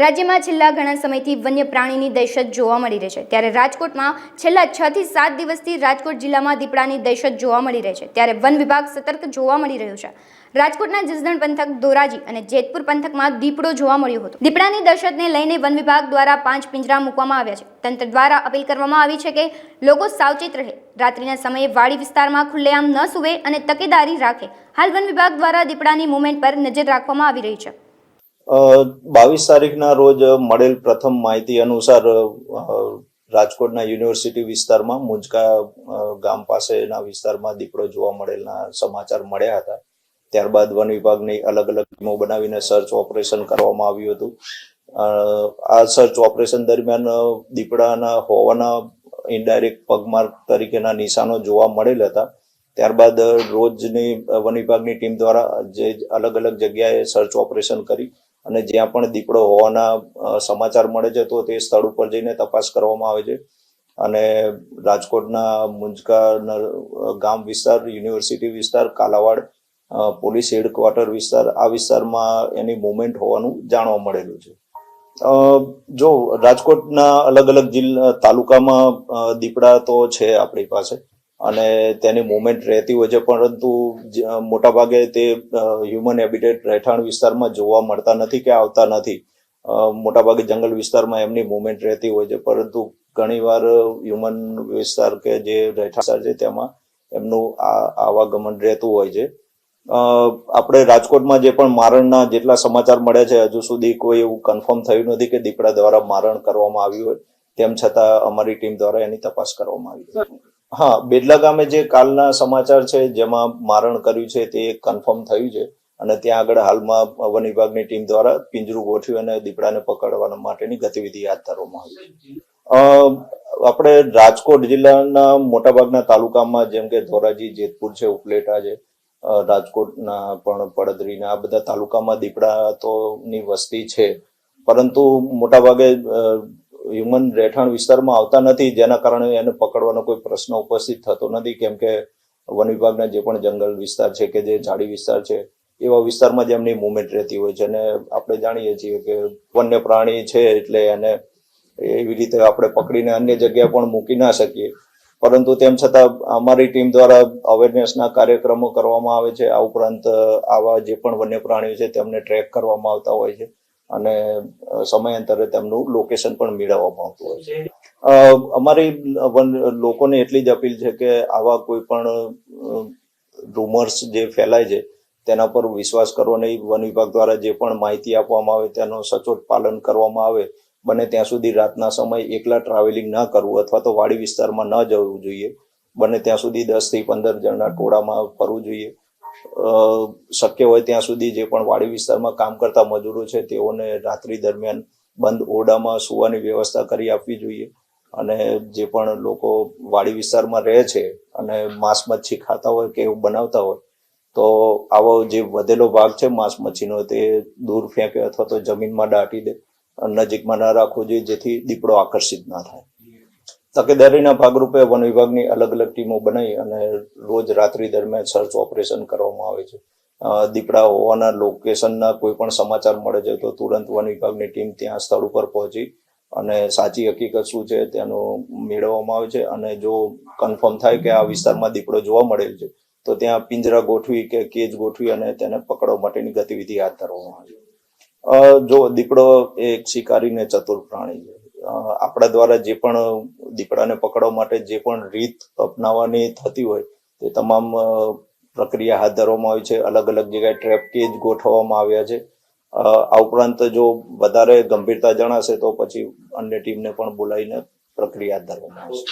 રાજ્યમાં છેલ્લા ઘણા સમયથી વન્ય પ્રાણીની દહેશત જોવા મળી રહી છે. ત્યારે રાજકોટમાં છેલ્લા છ થી સાત દિવસથી રાજકોટ જિલ્લામાં દીપડાની દહેશત જોવા મળી રહી છે. ત્યારે વન વિભાગ સતર્ક જોવા મળી રહ્યું છે. રાજકોટના જસદણ પંથક ધોરાજી અને જેતપુર પંથકમાં દીપડો જોવા મળ્યો હતો. દીપડાની દહેશતને લઈને વન વિભાગ દ્વારા પાંચ પિંજરા મૂકવામાં આવ્યા છે. તંત્ર દ્વારા અપીલ કરવામાં આવી છે કે લોકો સાવચેત રહે. રાત્રિના સમયે વાડી વિસ્તારમાં ખુલ્લેઆમ ન સૂવે અને તકેદારી રાખે. હાલ વન વિભાગ દ્વારા દીપડાની મુવમેન્ટ પર નજર રાખવામાં આવી રહી છે. બાવીસ તારીખના રોજ મળેલ પ્રથમ માહિતી અનુસાર રાજકોટના યુનિવર્સિટી વિસ્તારમાં મુંજકા ગામ પાસેના વિસ્તારમાં દીપડો જોવા મળેલના સમાચાર મળ્યા હતા. ત્યારબાદ વન વિભાગની અલગ અલગ ટીમો બનાવીને સર્ચ ઓપરેશન કરવામાં આવ્યું હતું. આ સર્ચ ઓપરેશન દરમિયાન દીપડાના હોવાના ઇનડાયરેક્ટ પગમાર્ક તરીકેના નિશાનો જોવા મળેલ હતા. ત્યારબાદ રોજની વન વિભાગની ટીમ દ્વારા જે અલગ અલગ જગ્યાએ સર્ચ ઓપરેશન કરી અને જ્યાં પણ દીપડો હોવાના સમાચાર મળે છે, તો તે સ્થળ ઉપર જઈને તપાસ કરવામાં આવે છે. અને રાજકોટના મુંજકા ગામ વિસ્તાર, યુનિવર્સિટી વિસ્તાર, કાલાવાડ પોલીસ હેડક્વાર્ટર વિસ્તાર, આ વિસ્તારમાં એની મુવમેન્ટ હોવાનું જાણવા મળેલું છે. જો રાજકોટના અલગ અલગ જિલ્લા, તાલુકામાં દીપડા તો છે આપણી પાસે. અને તેની મુવમેન્ટ રહેતી હોય છે, પરંતુ મોટાભાગે તે હ્યુમન હેબિટેટ રહેઠાણ વિસ્તારમાં જોવા મળતા નથી કે આવતા નથી. મોટાભાગે જંગલ વિસ્તારમાં એમની મુવમેન્ટ રહેતી હોય છે, પરંતુ ઘણીવાર હ્યુમન વિસ્તાર કે જે રહેઠાણ છે, તેમાં એમનું આવાગમન રહેતું હોય છે. આપણે રાજકોટમાં જે પણ મારણના જેટલા સમાચાર મળ્યા છે, હજુ સુધી કોઈ એવું કન્ફર્મ થયું નથી કે દીપડા દ્વારા મારણ કરવામાં આવ્યું હોય. તેમ છતાં અમારી ટીમ દ્વારા એની તપાસ કરવામાં આવી. છે. હા, બેડલા ગામે જે કાલના સમાચાર છે, જેમાં મારણ કર્યું છે, તે કન્ફર્મ થયું છે અને ત્યાં આગળ હાલમાં વન વિભાગની ટીમ દ્વારા પિંજરું ગોઠવ્યું અને દીપડાને પકડવા માટેની ગતિવિધિ હાથ ધરવામાં આવી છે. આપણે રાજકોટ જિલ્લાના મોટાભાગના તાલુકામાં, જેમ કે ધોરાજી, જેતપુર છે, ઉપલેટા છે રાજકોટના પણ પડદરીના આ બધા તાલુકામાં દીપડા તો ની વસ્તી છે પરંતુ મોટાભાગે હ્યુમન રહેઠાણ વિસ્તારમાં આવતા નથી, જેના કારણે એને પકડવાનો કોઈ પ્રશ્ન ઉપસ્થિત થતો નથી, કેમ કે વન વિભાગના જે પણ જંગલ વિસ્તાર છે કે જે ઝાડી વિસ્તાર છે, એવા વિસ્તારમાં જ એમની મુવમેન્ટ રહેતી હોય છે. અને આપણે જાણીએ છીએ કે વન્ય પ્રાણી છે એટલે એને એવી રીતે આપણે પકડીને અન્ય જગ્યાએ પણ મૂકી ના શકીએ. પરંતુ તેમ છતાં અમારી ટીમ દ્વારા અવેરનેસના કાર્યક્રમો કરવામાં આવે છે. આ ઉપરાંત, આવા જે પણ વન્ય પ્રાણીઓ છે તેમને ટ્રેક કરવામાં આવતા હોય છે. અને સમયાંતરે તેમનું લોકેશન પણ મેળવવામાં આવતું હોય છે. અમારી લોકોને એટલી જ અપીલ છે કે આવા કોઈ પણ રૂમર્સ જે ફેલાય છે તેના પર વિશ્વાસ કરવો નહીં. વન વિભાગ દ્વારા જે પણ માહિતી આપવામાં આવે તેનું સચોટ પાલન કરવામાં આવે બને ત્યાં સુધી રાતના સમય એકલા ટ્રાવેલિંગ ન કરવું અથવા તો વાડી વિસ્તારમાં ન જવું જોઈએ. બને ત્યાં સુધી દસથી પંદર જણના ટોળામાં ફરવું જોઈએ. શક્ય હોય ત્યાં સુધી જે પણ વાડી વિસ્તારમાં કામ કરતા મજૂરો છે, તેઓને રાત્રિ દરમિયાન બંધ ઓરડામાં સુવાની વ્યવસ્થા કરી આપવી જોઈએ. અને જે પણ લોકો વાડી વિસ્તારમાં રહે છે અને માંસ મચ્છી ખાતા હોય કે એવું બનાવતા હોય, તો આવો જે વધેલો ભાગ છે માંસ મચ્છીનો, તે દૂર ફેંકે અથવા તો જમીનમાં દાટી દે નજીકમાં ના રાખવો જોઈએ, જેથી દીપડો આકર્ષિત ના થાય. તકેદારીના ભાગરૂપે વન વિભાગની અલગ અલગ ટીમો બનાવી અને રોજ રાત્રિ દરમિયાન સર્ચ ઓપરેશન કરવામાં આવે છે. દીપડા હોવાના લોકેશનના કોઈ પણ સમાચાર મળે છે તો તુરંત વન વિભાગની ટીમ ત્યાં સ્થળ ઉપર પહોંચી અને સાચી હકીકત શું છે તેનું મેળવવામાં આવે છે અને જો કન્ફર્મ થાય કે આ વિસ્તારમાં દીપડો જોવા મળેલ છે, તો ત્યાં પિંજરા ગોઠવી કે કેજ ગોઠવી અને તેને પકડવા માટેની ગતિવિધિ હાથ ધરવામાં આવે છે. જો દીપડો એક શિકારી ને ચતુર પ્રાણી છે. આપણા દ્વારા જે પણ દીપડાને પકડવા માટે જે પણ રીત અપનાવવાની થતી હોય તે તમામ પ્રક્રિયા હાથ ધરવામાં આવી છે. અલગ અલગ જગ્યાએ ટ્રેપ કેજ ગોઠવવામાં આવ્યા છે. આ ઉપરાંત જો વધારે ગંભીરતા જણાશે તો પછી અન્ય ટીમને પણ બોલાવીને પ્રક્રિયા હાથ ધરવામાં આવશે.